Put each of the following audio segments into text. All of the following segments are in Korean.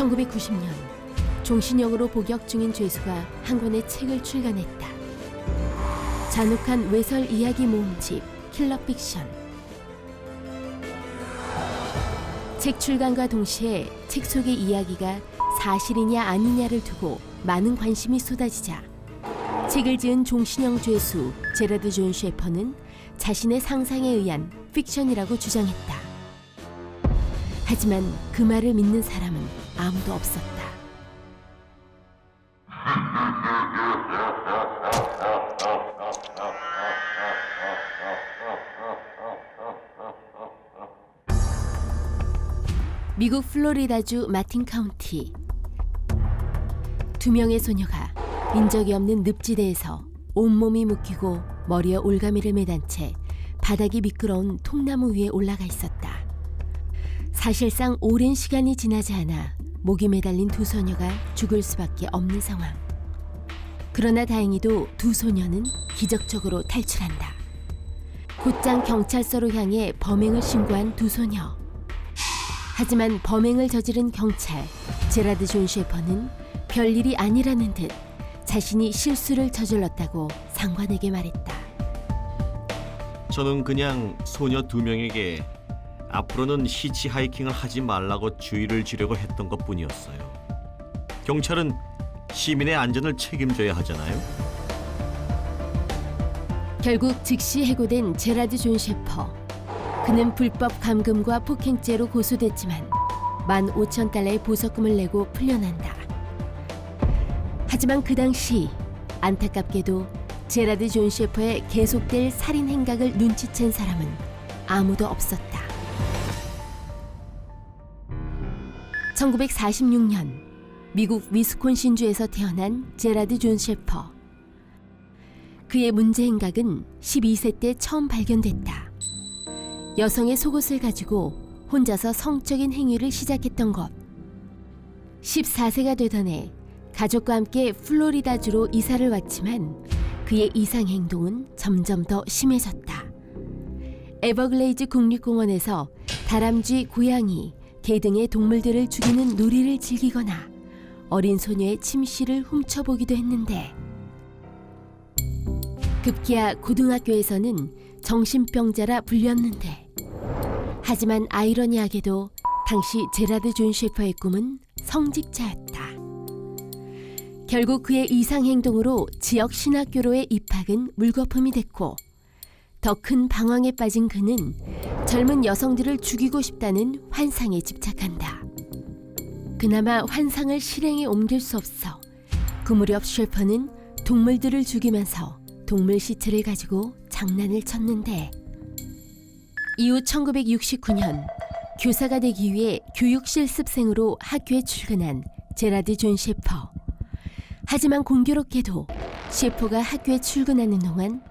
1990년 종신형으로 복역 중인 죄수가 한 권의 책을 출간했다. 잔혹한 외설 이야기 모음집 킬러 픽션. 책 출간과 동시에 책 속의 이야기가 사실이냐 아니냐를 두고 많은 관심이 쏟아지자 책을 지은 종신형 죄수 제라드 존 셰퍼는 자신의 상상에 의한 픽션이라고 주장했다. 하지만 그 말을 믿는 사람은 아무도 없었다. 미국 플로리다주 마틴 카운티 두 명의 소녀가 인적이 없는 늪지대에서 온몸이 묶이고 머리에 올가미를 매단 채 바닥이 미끄러운 통나무 위에 올라가 있었다. 사실상 오랜 시간이 지나지 않아 목이 매달린 두 소녀가 죽을 수밖에 없는 상황. 그러나 다행히도 두 소녀는 기적적으로 탈출한다. 곧장 경찰서로 향해 범행을 신고한 두 소녀. 하지만 범행을 저지른 경찰 제라드 존 셰퍼는 별일이 아니라는 듯 자신이 실수를 저질렀다고 상관에게 말했다. 저는 그냥 소녀 두 명에게 앞으로는 히치하이킹을 하지 말라고 주의를 주려고 했던 것 뿐이었어요. 경찰은 시민의 안전을 책임져야 하잖아요. 결국 즉시 해고된 제라드 존 셰퍼. 그는 불법 감금과 폭행죄로 고소됐지만 15,000달러의 보석금을 내고 풀려난다. 하지만 그 당시 안타깝게도 제라드 존 셰퍼의 계속될 살인 행각을 눈치챈 사람은 아무도 없었다. 1946년 미국 위스콘신주에서 태어난 제라드 존 셰퍼. 그의 문제 행각은 12세 때 처음 발견됐다. 여성의 속옷을 가지고 혼자서 성적인 행위를 시작했던 것. 14세가 되던 해 가족과 함께 플로리다주로 이사를 왔지만 그의 이상 행동은 점점 더 심해졌다. 에버글레이즈 국립공원에서 다람쥐, 고양이, 개 등의 동물들을 죽이는 놀이를 즐기거나 어린 소녀의 침실을 훔쳐보기도 했는데 급기야 고등학교에서는 정신병자라 불렸는데 하지만 아이러니하게도 당시 제라드 존 셰퍼의 꿈은 성직자였다. 결국 그의 이상 행동으로 지역 신학교로의 입학은 물거품이 됐고 더 큰 방황에 빠진 그는 젊은 여성들을 죽이고 싶다는 환상에 집착한다. 그나마 환상을 실행에 옮길 수 없어 그 무렵 셰퍼는 동물들을 죽이면서 동물 시체를 가지고 장난을 쳤는데 이후 1969년 교사가 되기 위해 교육 실습생으로 학교에 출근한 제라드 존 셰퍼. 하지만 공교롭게도 셰퍼가 학교에 출근하는 동안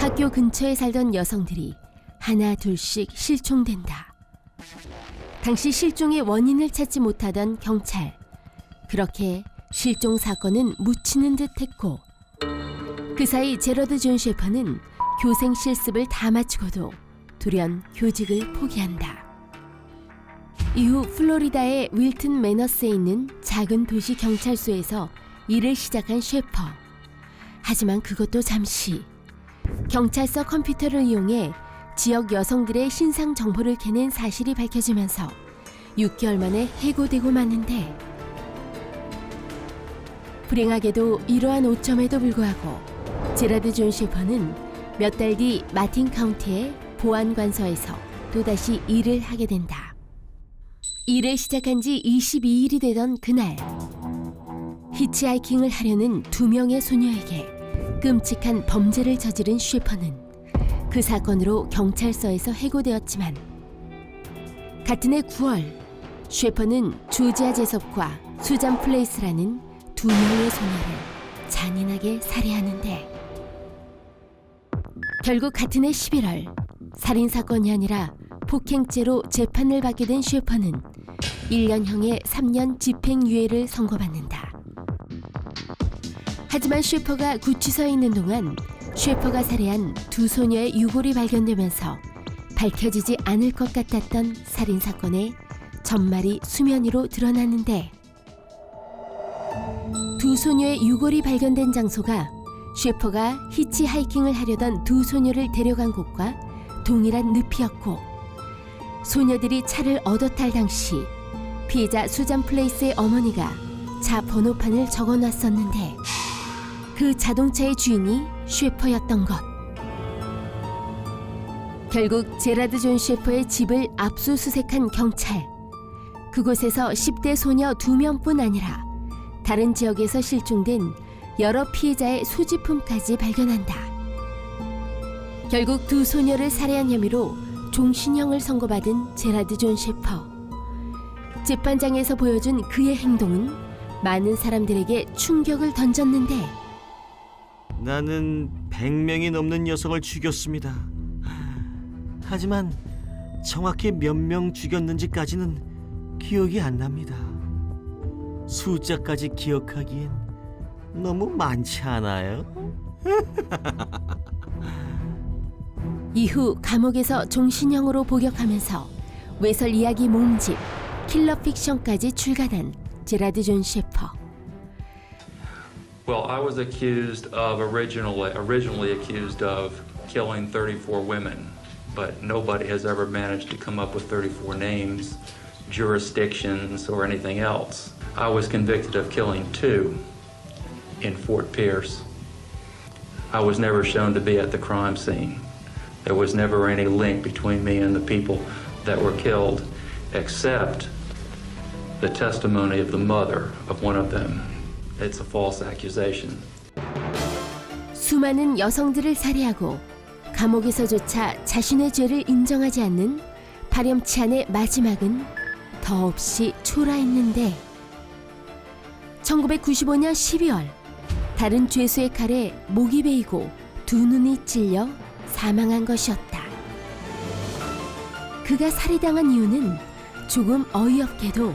학교 근처에 살던 여성들이 하나 둘씩 실종된다. 당시 실종의 원인을 찾지 못하던 경찰. 그렇게 실종 사건은 묻히는 듯 했고 그 사이 제러드 존 셰퍼는 교생 실습을 다 마치고도 돌연 교직을 포기한다. 이후 플로리다의 윌튼 매너스에 있는 작은 도시 경찰서에서 일을 시작한 셰퍼. 하지만 그것도 잠시 경찰서 컴퓨터를 이용해 지역 여성들의 신상 정보를 캐낸 사실이 밝혀지면서 6개월 만에 해고되고 마는데 불행하게도 이러한 오점에도 불구하고 제라드 존 셰퍼는 몇 달 뒤 마틴 카운티의 보안관서에서 또다시 일을 하게 된다. 일을 시작한 지 22일이 되던 그날 히치하이킹을 하려는 두 명의 소녀에게 끔찍한 범죄를 저지른 셰퍼는 그 사건으로 경찰서에서 해고되었지만 같은 해 9월 셰퍼는 조지아 제섭과 수잔 플레이스라는 두 명의 소녀를 잔인하게 살해하는데 결국 같은 해 11월 살인 사건이 아니라 폭행죄로 재판을 받게 된 셰퍼는 1년형의 3년 집행유예를 선고받는다. 하지만 셰퍼가 구치소에 있는 동안 셰퍼가 살해한 두 소녀의 유골이 발견되면서 밝혀지지 않을 것 같았던 살인 사건의 전말이 수면 위로 드러나는데 두 소녀의 유골이 발견된 장소가 셰퍼가 히치하이킹을 하려던 두 소녀를 데려간 곳과 동일한 늪이었고 소녀들이 차를 얻어 탈 당시 피해자 수잔 플레이스의 어머니가 차 번호판을 적어 놨었는데 그 자동차의 주인이 셰퍼였던 것. 결국 제라드 존 셰퍼의 집을 압수수색한 경찰. 그곳에서 10대 소녀 두 명뿐 아니라 다른 지역에서 실종된 여러 피해자의 소지품까지 발견한다. 결국 두 소녀를 살해한 혐의로 종신형을 선고받은 제라드 존 셰퍼. 재판장에서 보여준 그의 행동은 많은 사람들에게 충격을 던졌는데 나는 100명이 넘는 여성을 죽였습니다. 하지만 정확히 몇 명 죽였는지까지는 기억이 안 납니다. 숫자까지 기억하기엔 너무 많지 않아요? 이후 감옥에서 종신형으로 복역하면서 외설 이야기 모음집 킬러 픽션까지 출간한 제라드 존 셰퍼. Well, I was accused of originally, originally accused of killing 34 women, but nobody has ever managed to come up with 34 names, jurisdictions, or anything else. I was convicted of killing two in Fort Pierce. I was never shown to be at the crime scene. There was never any link between me and the people that were killed, except the testimony of the mother of one of them. It's a false accusation. 수많은 여성들을 살해하고 감옥에서조차 자신의 죄를 인정하지 않는 파렴치한의 마지막은 더없이 초라했는데 1995년 12월 다른 죄수의 칼에 목이 베이고 두 눈이 찔려 사망한 것이었다. 그가 살해당한 이유는 조금 어이없게도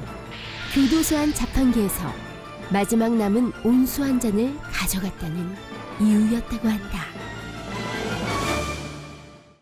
교도소 안 자판기에서 마지막 남은 온수 한 잔을 가져갔다는 이유였다고 한다.